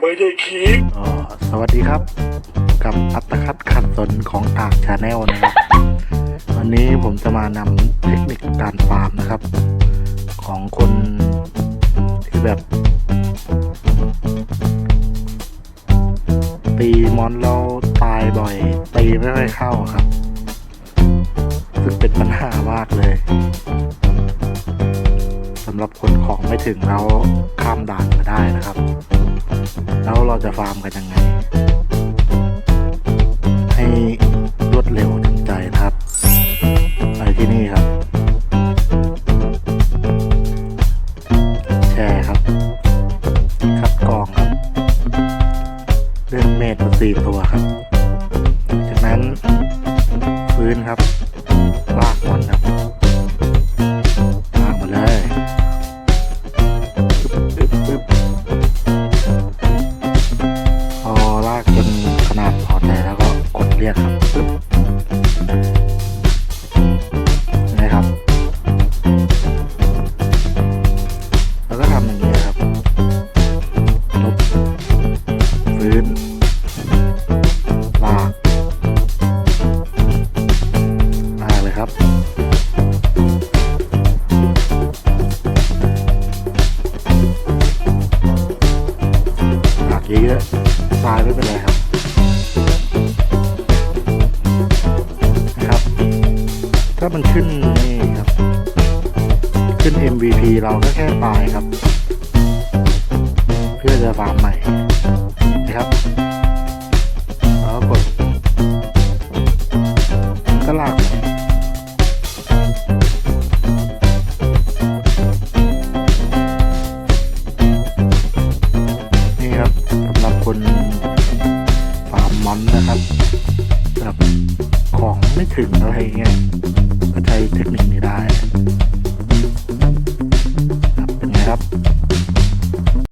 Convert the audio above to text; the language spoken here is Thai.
ไม่ได้คิดสวัสดีครับ กับอัตคัดขัดสนของกากชาแนลนะครับวันนี้ผมจะมานำเทคนิคการฟาร์มนะครับ ของคนที่แบบ ตีมอนเราตายบ่อยตีไม่ค่อยเข้าครับ ซึ่งเป็นปัญหามากเลย รับคนของไม่ถึงแล้วข้ามด่านมาได้นะครับ แล้วเราจะฟาร์มกันยังไง ให้รวดเร็วถึงใจนะครับไปที่นี่ครับ แชร์ครับ คัดกรองครับเลื่อกเมดมาสี่ตัวครับ จากนั้นฟื้นครับ เรียกครับนะครับ แล้วก็ทำอย่างนี้ครับลบฟื้นลากลากเลยครับลากเยอะ ถ้ามันขึ้นนี่ครับ ขึ้น MVP เราก็แค่ตายครับ เพื่อจะฟาร์มใหม่นะครับแล้วก็กดก็ลากนี่ครับสำหรับคนฟาร์มมอนนะครับ ของไม่ถึงอะไรเงี้ยก็ใช้เทคนิคนี้ได้